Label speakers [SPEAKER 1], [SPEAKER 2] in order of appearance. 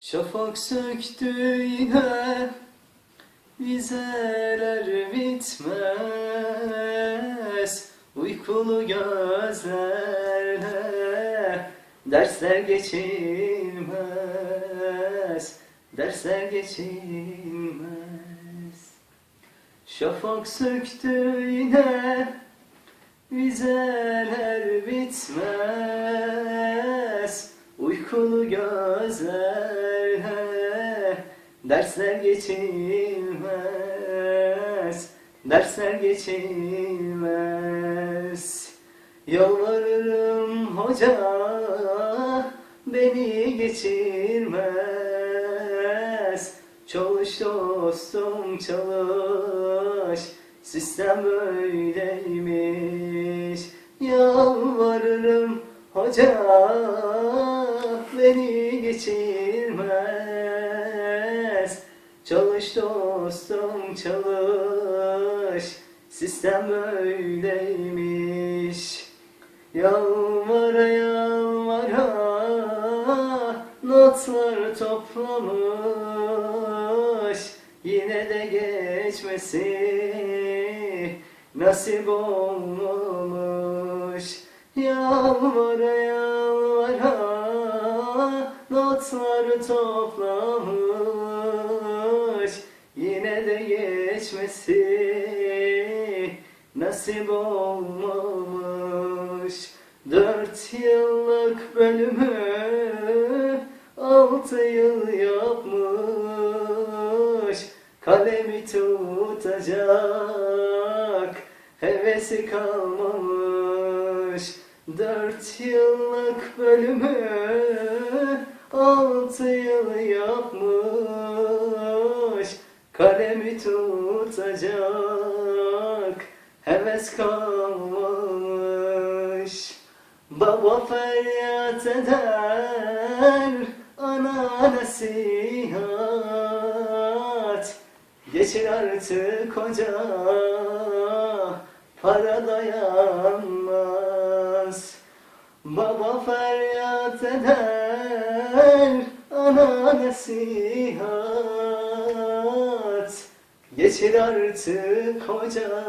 [SPEAKER 1] Şafak söktü yine Vizeler bitmez. Uykulu gözlerle Dersler geçilmez Dersler geçilmez. Şafak söktü yine Vizeler bitmez. Uykulu gözlerle Dersler geçilmez Dersler geçilmez. Yalvarırım hoca Beni geçirmez. Çalış dostum çalış Sistem böyleymiş. Yalvarırım hoca Beni geçirmez Çalış dostum çalış. Sistem böyleymiş Yalvara yalvara Notlar toplamış. Yine de geçmesi Nasip olmamış. Yalvara yalvara Notlar toplamış Yine de geçmesi Nasip olmamış Dört yıllık bölümü Altı yıl yapmış. Kalemi tutacak Hevesi kalmamış Dört yıllık bölümü Altı yıl yapmış. Kalemi tutacak Heves kalmamış Baba feryat eder. Ana nasihat. Geçir artık hoca Para dayanmaz. Baba feryat eder. Ana nasihat Geçir artık hoca